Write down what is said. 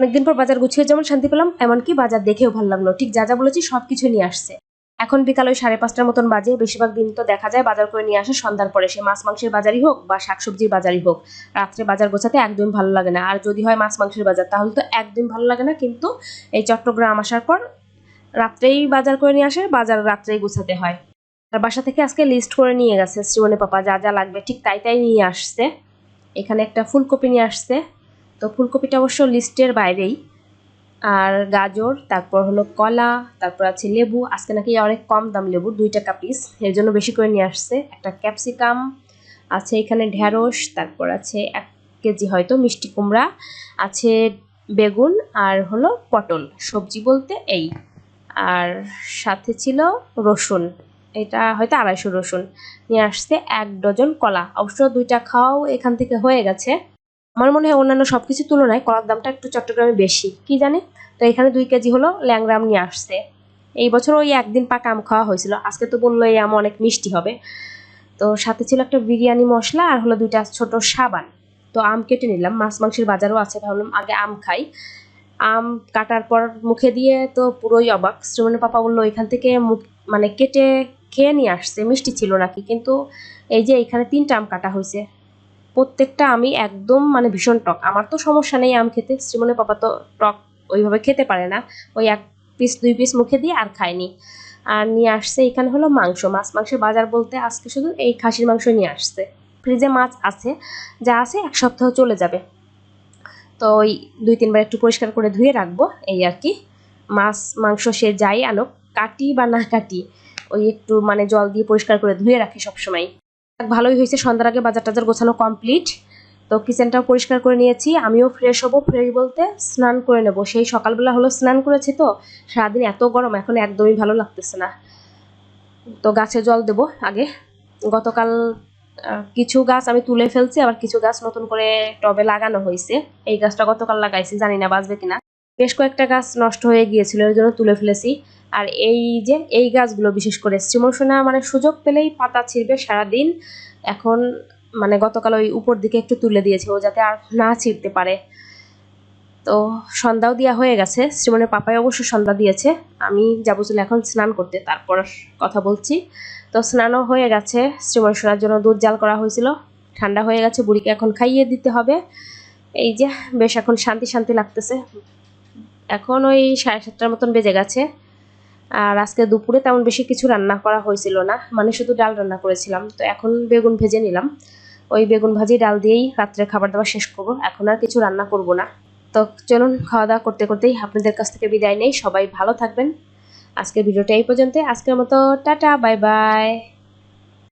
অনেকদিন পর বাজার গুছিয়ে যেমন শান্তি পেলাম, এমনকি বাজার দেখেও ভালো লাগল। ঠিক যা যা বলেছি সব কিছু নিয়ে আসছে। এখন বিকাল ওই সাড়ে পাঁচটার মতন বাজে, বেশিরভাগ দিন তো দেখা যায় বাজার করে নিয়ে আসে সন্ধ্যার পরে। সে মাছ মাংসের বাজারই হোক বা শাকসবজির বাজারই হোক, রাত্রে বাজার গোছাতে একদম ভালো লাগে না। আর যদি হয় মাছ মাংসের বাজার, তাহলে তো একদম ভালো লাগে না। কিন্তু এই চট্টগ্রাম আসার পর রাত্রেই বাজার করে নিয়ে আসে, বাজার রাত্রেই গোছাতে হয়। আর বাসা থেকে আজকে লিস্ট করে নিয়ে গেছে শ্রীমণি পাপা, যা যা লাগবে, ঠিক তাই তাই নিয়ে আসছে। এখানে একটা ফুলকপি নিয়ে আসছে। তো ফুলকপিটা অবশ্য লিস্টের বাইরেই। আর গাজর, তারপর হলো কলা, তারপর আছে লেবু। আজকে নাকি অনেক কম দাম লেবু দুই টাকা পিস এর জন্য বেশি করে নিয়ে আসছে। একটা ক্যাপসিকাম আছে এখানে ঢ্যাঁড়স তারপর আছে এক কেজি হয়তো মিষ্টি কুমড়া, আছে বেগুন আর হলো পটল। সবজি বলতে এই। আর সাথে ছিল রসুন। এটা হয়তো আড়াইশো রসুন। নিয়ে আসছে এক ডজন কলা। অবশ্য দুইটা খাওয়াও এখান থেকে হয়ে গেছে। আমার মনে হয় অন্যান্য সব কিছুর তুলনায় কলার দামটা একটু চট্টগ্রামে বেশি। কি জানে? তো এখানে দুই কেজি হলো ল্যাংরাম নিয়ে আসছে। এই বছর ওই একদিন পাকা আম খাওয়া হয়েছিল। আজকে তো বলল এই আম অনেক মিষ্টি হবে। তো সাথে ছিল একটা বিরিয়ানি মশলা আর হলো দুইটা ছোট সাবান। তো আম কেটে নিলাম। মাছ মাংসের বাজারও আছে। ভাবলাম আগে আম খাই। আম কাটার পর মুখে দিয়ে তো পুরোই অবাক। শ্রীমণি পাপা বলল এখান থেকে মুখ মানে কেটে খেয়ে নিয়ে আসছে। মিষ্টি ছিল নাকি? কিন্তু এই যে এখানে তিনটা আম কাটা হয়েছে। প্রত্যেকটা আমি একদম মানে ভীষণ টক। আমার তো সমস্যা নেই আম খেতে। শ্রীমনের পাপা তো টক ওইভাবে খেতে পারে না। ওই এক পিস দুই পিস মুখে দিয়ে আর খায়নি। আর নিয়ে আসছে এখানে হলো মাংস। মাছ মাংসের বাজার বলতে আজকে শুধু এই খাসির মাংস নিয়ে আসছে। ফ্রিজে মাছ আছে। যা আছে এক সপ্তাহ চলে যাবে। তো ওই দুই, তিনবার একটু পরিষ্কার করে ধুয়ে রাখব। এই আর কি। মাছ, মাংস সে যাই আনুক। কাটি বা না কাটি, ওই একটু মানে জল দিয়ে পরিষ্কার করে ধুয়ে রাখি সবসময় ভালোই হয়েছে, সন্ধ্যার আগে বাজার টাজার গোছানো কমপ্লিট তো কিচেনটাও পরিষ্কার করে নিয়েছি, আমিও ফ্রেশ হব ফ্রেশ বলতে স্নান করে নেব। সেই সকালবেলা হলো স্নান করেছি তো, সারাদিন এত গরম, এখন একদমই ভালো লাগতেছে না। তো গাছে জল দেবো আগে। গতকাল কিছু গাছ আমি তুলে ফেলছি, আবার কিছু গাছ নতুন করে টবে লাগানো হয়েছে। এই গাছটা গতকাল লাগাইছি, জানি না বাঁচবে কিনা। বেশ কয়েকটা গাছ নষ্ট হয়ে গিয়েছিল এর জন্য তুলে ফেলেছি। আর এই যে, এই গাছগুলো বিশেষ করে শ্রীমোষণা মানে সুযোগ পেলেই পাতা ছিঁড়বে সারাদিন। এখন মানে গতকাল ওই উপর দিকে একটু তুলে দিয়েছে, ও যাতে আর না ছিঁড়তে পারে। তো সন্ধ্যাও দেওয়া হয়ে গেছে, শ্রীমনের পাপাই অবশ্য সন্ধ্যা দিয়েছে। আমি যাব চলে এখন স্নান করতে, তারপর কথা বলছি। তো স্নানও হয়ে গেছে, শ্রীমন শোনার জন্য দুধ জাল করা হয়েছিল। ঠান্ডা হয়ে গেছে, বুড়িকে এখন খাইয়ে দিতে হবে। এই যে, বেশ এখন শান্তি শান্তি লাগতেছে। এখন ওই সাড়ে সাতটার মতন বেজে গেছে। আর আজকে দুপুরে তেমন বেশি কিছু রান্না করা হয়েছিল না। মানে শুধু ডাল রান্না করেছিলাম। তো এখন বেগুন ভেজে নিলাম। ওই বেগুন ভাজি, ডাল দিয়েই রাত্রে খাবার দাবার শেষ করব। এখন আর কিছু রান্না করব না। তো চলুন খাওয়া দাওয়া করতে করতেই আপনাদের কাছ থেকে বিদায় নেই। সবাই ভালো থাকবেন। আজকের ভিডিওটা এই পর্যন্ত আজকের মতো টাটা, বাই বাই।